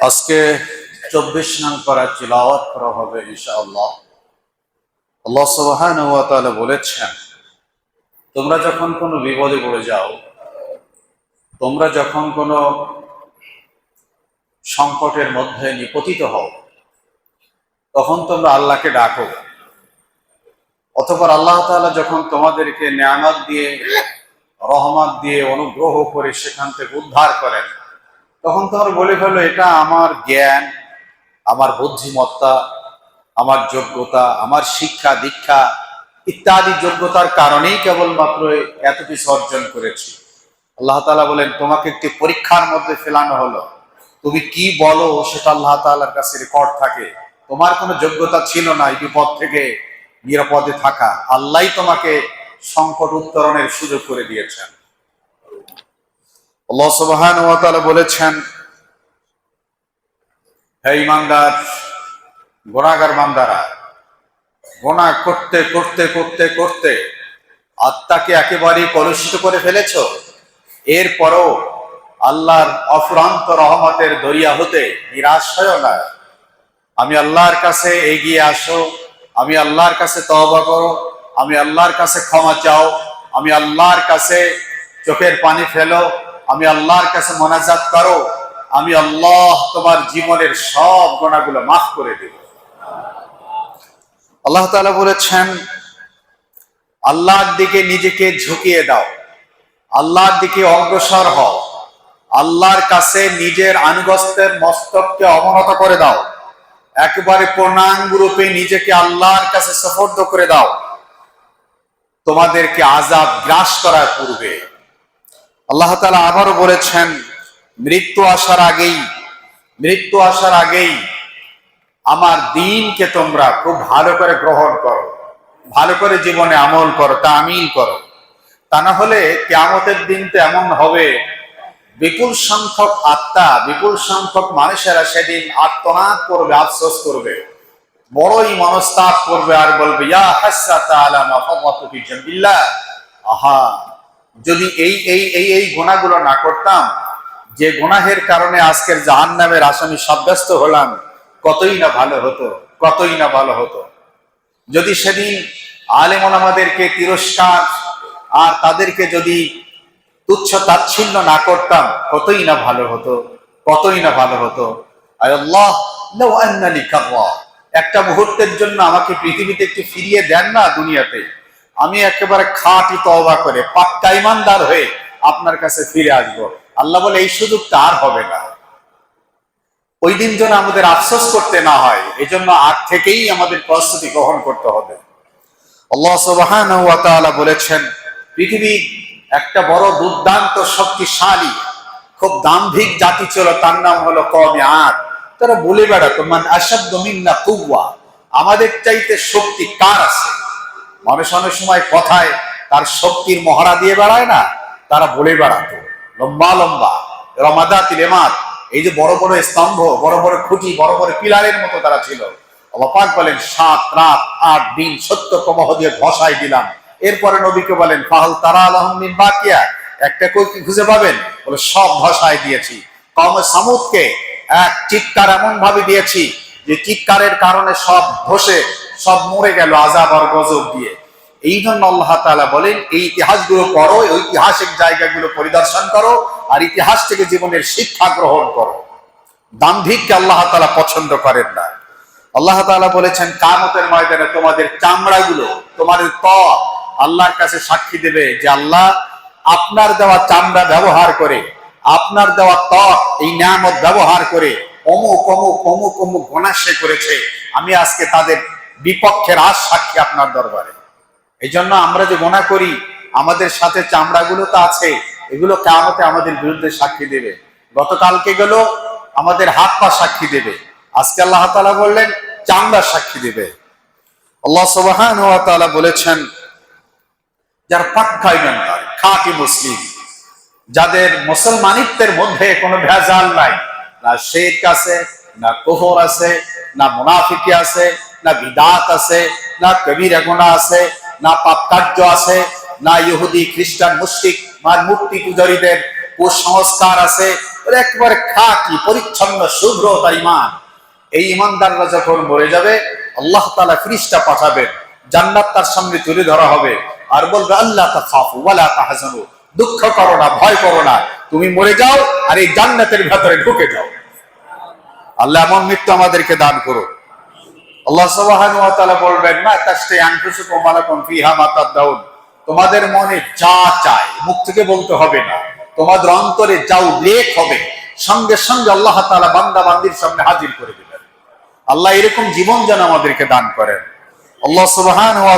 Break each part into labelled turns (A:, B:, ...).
A: আজকে চব্বিশ নং করা চিলাওয়াত করা হবে ইনশাআল্লাহ। আল্লাহ সুবহান ওয়া তাআলা বলেছেন, তোমরা যখন কোনো বিপদে পড়ে যাও, তোমরা যখন কোনো সংকটের মধ্যে নিপতিত হও, তখন তোমরা আল্লাহকে ডাকো। অতপর আল্লাহ তাআলা যখন তোমাদেরকে নিয়ামত দিয়ে, রহমত দিয়ে, অনুগ্রহ করে সেখান থেকে উদ্ধার করেন তখন তোমার বলে ফেলো, এটা আমার জ্ঞান, আমার বুদ্ধিমত্তা, আমার যোগ্যতা, আমার শিক্ষা, দীক্ষা ইত্যাদি যোগ্যতার কারণেই কেবলমাত্র এত কিছু অর্জন করেছি। আল্লাহ তালা বলেন, তোমাকে একটি পরীক্ষার মধ্যে ফেলানো হলো। তুমি কি বলো সেটা আল্লাহ তাআলার কাছে রেকর্ড থাকে। তোমার কোনো যোগ্যতা ছিল না এই বিপদ থেকে নিরাপদে থাকা। আল্লাহই তোমাকে সংকট উত্তরণের সুযোগ করে দিয়েছেন। আল্লাহ সুবহান বলেছেন, হে ইমানদার গোনাগার বান্দারা গোনা করতে করতে করতে করতে আত্মাকে একেবারেই কলুষিত করে ফেলেছ। এরপরও আল্লাহর অফুরান্ত রহমতের দরিয়া হতে নিরাশ হয় না। আমি আল্লাহর কাছে এগিয়ে আসো, আমি আল্লাহর কাছে তওবা করো, আমি আল্লাহর কাছে ক্ষমা চাও, আমি আল্লাহর কাছে চোখের পানি ফেলো আমি আল্লাহর কাছে মোনাজাত করো, আমি আল্লাহ তোমার জীবনের সব গোনাগুলো মাফ করে দেব। আল্লাহ তাআলা বলেছেন, আল্লাহর দিকে নিজেকে ঝুঁকিয়ে দাও, আল্লাহর দিকে অগ্রসর হও, আল্লাহর কাছে নিজের আনুগস্তের মস্তককে অবনত করে দাও, একেবারে পূর্ণাঙ্গ রূপে নিজেকে আল্লাহর কাছে সফর্দ করে দাও। তোমাদেরকে আজাব গ্রাস করার পূর্বে আল্লাহ তালা আবারও বলেছেন, মৃত্যু আসার আগেই, মৃত্যু আসার আগেই আমার দিনকে তোমরা খুব ভালো করে গ্রহণ করো, ভালো করে জীবনে আমল করো, তামিল করো। তা না হলে কেয়ামতের দিন তো এমন হবে, বিপুল সংখ্যক আত্মা, বিপুল সংখ্যক মানুষেরা সেদিন আত্মনাদ করবে, আফসোস করবে। বড়ই মনস্তাপ করবে আর বলবে, ইয়া হাসরাতা আলা মা ফাওয়াতু ফি জামবিল্লাহ। আহা যদি এই এই এই এই গোনাগুলো না করতাম, যে গুনাহের কারণে আজকের জাহান্নামের আসামি সাব্যস্ত হলাম, কতই না ভালো হতো, কতই না ভালো হতো। যদি সেদিন আলেমন আমাদেরকে তিরস্কার আর তাদেরকে যদি তুচ্ছ তাচ্ছিন্ন না করতাম, কতই না ভালো হতো, কতই না ভালো হতো। একটা মুহূর্তের জন্য আমাকে পৃথিবীতে একটু ফিরিয়ে দেন না দুনিয়াতে। আমি একেবারে খাঁটি তওবা করে পাক্কা ইমানদার হয়ে আপনার কাছে ফিরে আসব। আল্লাহ বলে, এই সুযোগটা আর হবে না। ওই দিন যেন আমাদের আফসোস করতে না হয় এই জন্য আগ থেকেই আমাদের প্রস্তুতি গ্রহণ করতে হবে। বলেছেন পৃথিবী একটা বড় দুর্দান্ত শক্তিশালী, খুব দাম্ভিক জাতি ছিল, তার নাম হলো কমে আদ। তারা বলে বেড়াতো, মান আসাদ্দ মিন্না কুওয়া। আমাদের চাইতে শক্তি কার আছে? মানুষ অনেক সময় কথায় তার শক্তির মহড়া দিয়ে বেড়ায় না, তারা বলে বেড়াতো। লম্বা লম্বা। রমাদা তিলেমাত এই যে বড় বড় স্তম্ভ, বড় বড় খুঁটি, বড় বড় পিলারের মতো তারা ছিল। অবাক বলেন, সাত রাত, আট দিন সত্য প্রবাহ দিয়ে ধসাই দিলাম। এরপরে নবীকে বলেন, ফাহল তারা আলহমিন বাকিয়া। একটা কই খুঁজে পাবেন? বলে, সব ধসাই দিয়েছি। কম সামুদকে এক চিৎকার এমন ভাবে দিয়েছি যে, চিৎকারের কারণে সব ধসে সব মরে গেল আজাব আর গজব দিয়ে। এই জন্য আল্লাহ তাআলা বলেন, এই ইতিহাসগুলো পড়ো ঐতিহাসিক জায়গাগুলো পরিদর্শন করো, আর ইতিহাস থেকে জীবনের শিক্ষা গ্রহণ করো। দাম্ভিককে আল্লাহ তাআলা পছন্দ করেন না। আল্লাহ তাআলা বলেছেন, কামতের ময়দানে তোমাদের চামড়াগুলো, তোমাদের ত্বক আল্লাহর কাছে সাক্ষী দেবে যে আল্লাহ আপনার দেওয়া চামড়া ব্যবহার করে, আপনার দেওয়া ত্বক এই নিয়ামত ব্যবহার করে অমুক অমুক অমুক অমুক সে করেছে। আমি আজকে তাদের বিপক্ষের আজ সাক্ষী আপনার দরবারে। এই জন্য আমরা যে গোনা করি, আমাদের সাথে চামড়াগুলো তো আছে, এগুলো কেমতে আমাদের বিরুদ্ধে সাক্ষী দেবে। গতকালকে গেল, আমাদের হাত পা সাক্ষী দেবে। আজকে আল্লাহ তাআলা বললেন, চামড়া সাক্ষী দেবে। আল্লাহ বলেছেন, যার পাক্কা ইমানদার খাঁটি মুসলিম। যাদের মুসলমানিত্বের মধ্যে কোনো ভেজাল নাই, না শেখ আছে, না কোহর আছে, না মুনাফিকি আছে না বিদাত আছে, না কবির গুণা আছে, না পাপ কার্য আছে, না ইহুদি, খ্রিস্টান, মুশরিক আর মূর্তি পূজারীদের কুসংস্কার আছে। একেবারে খাঁটি, পরিচ্ছন্ন, শুভ্র তার ইমান এই ইমানদাররা যখন মরে যাবে, আল্লাহ তালা ফিরিস্তা পাঠাবেন, জান্নাত তার সামনে তুলে ধরা হবে। আর বলবে আল্লাহ তা খাফু ওয়ালা তাহাজানু। দুঃখ করো না, ভয় করো না। তুমি মরে যাও আর এই জান্নাতের ভেতরে ঢুকে যাও। আল্লাহ এমন মৃত্যু আমাদেরকে দান করো আল্লাহ সুবহানাহু বলবেন, মা তাশতাই আনফুসুকুম মালাকুম ফিহা মা তাদাউন তোমাদের মনে যা চায় মুখ থেকে বলতে হবে না। তোমাদের অন্তরে যা উল্লেখ হবে, সঙ্গে সঙ্গে আল্লাহ তাআলা বান্দা বান্দির সামনে হাজির করে দিবেন। আল্লাহ এরকম জীবন যেন আমাদেরকে দান করেন। আল্লাহ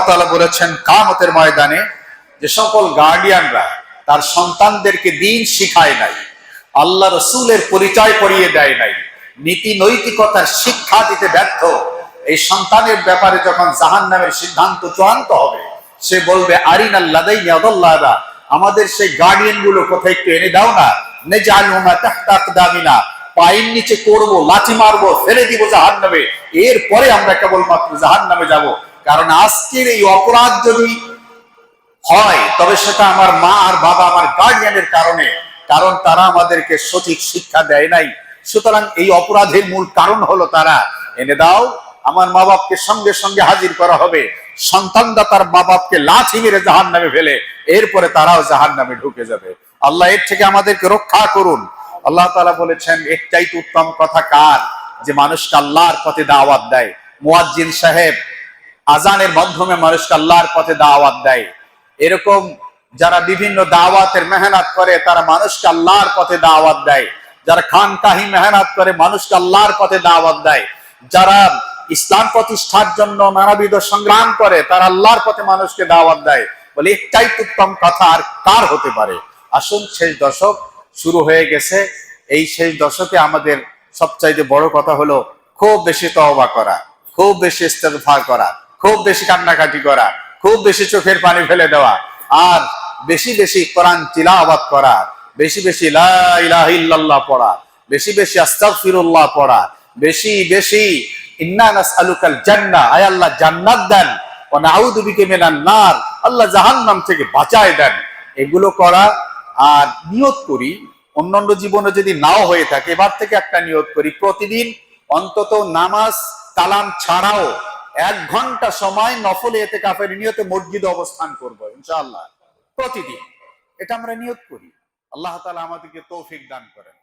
A: তাআলা বলেছেন, কামতের ময়দানে যে সকল গার্ডিয়ানরা তার সন্তানদেরকে দিন শিখায় নাই, আল্লাহ রসুলের পরিচয় করিয়ে দেয় নাই নীতি নৈতিকতার শিক্ষা দিতে ব্যর্থ এই সন্তানের ব্যাপারে যখন জাহান নামের সিদ্ধান্ত চূড়ান্ত হবে, সে বলবে আরিন আল্লাহ আমাদের সেই গার্ডিয়ানগুলো কোথায় একটু এনে দাও না। এরপরে আমরা কারণ আজকের এই অপরাধ যদি হয়, তবে সেটা আমার মা আর বাবা আমার কারণে। কারণ তারা আমাদেরকে সঠিক শিক্ষা দেয় নাই। সুতরাং এই অপরাধের মূল কারণ হলো তারা। এনে দাও আমার মা বাপকে সঙ্গে সঙ্গে হাজির করা হবে। সন্তানরা তার মা বাপকে লাঠি মেরে জাহান নামে ফেলে, এরপরে তারাও জাহান নামে ঢুকে যাবে। আল্লাহ এর থেকে আমাদেরকে রক্ষা করুন। আল্লাহ তাআলা বলেছেন, এর চাইতে উত্তম কথা কার? যে মানুষকে আল্লাহর পথে দাওয়াত দেয়। মুয়াজ্জিন সাহেব আজানের মাধ্যমে মানুষকে আল্লাহর পথে দাওয়াত দেয়। এরকম যারা বিভিন্ন দাওয়াতের মেহনত করে, তারা মানুষকে আল্লাহর পথে দাওয়াত দেয়। যারা খান কাহি মেহনত করে, মানুষকে আল্লাহর পথে দাওয়াত দেয়। যারা ইসলাম প্রতিষ্ঠার জন্য নানাবিধ সংগ্রাম করে, তারা আল্লাহর পথে মানুষকে দাওয়াত দেয়। বলে একটাই উত্তম কথা, আর কার হতে পারে? আসুন শেষ দশক শুরু হয়ে গেছে। এই শেষ দশকে আমাদের সবচাইতে বড় কথা হলো, খুব বেশি তওবা করা, খুব বেশি ইস্তেগফার করা, খুব বেশি কান্নাকাটি করা, খুব বেশি চোখের পানি ফেলে দেওয়া, আর বেশি বেশি কোরআন তিলাওয়াত করা, বেশি বেশি লা পড়া, বেশি বেশি আস্তাগফিরুল্লাহ পড়া, বেশি বেশি বাঁচায় দেন। এগুলো করা আর নিয়ত করি, অন্যান্য জীবনে যদি নাও হয়ে থাকে, এবার থেকে একটা করি, প্রতিদিন অন্তত নামাজ কালাম ছাড়াও এক ঘণ্টা সময় নফল এতে কাফের নিয়তে মসজিদে অবস্থান করব, ইনশাআল্লাহ। প্রতিদিন। এটা আমরা নিয়ত করি। আল্লাহ তাআলা আমাদেরকে তৌফিক দান করেন।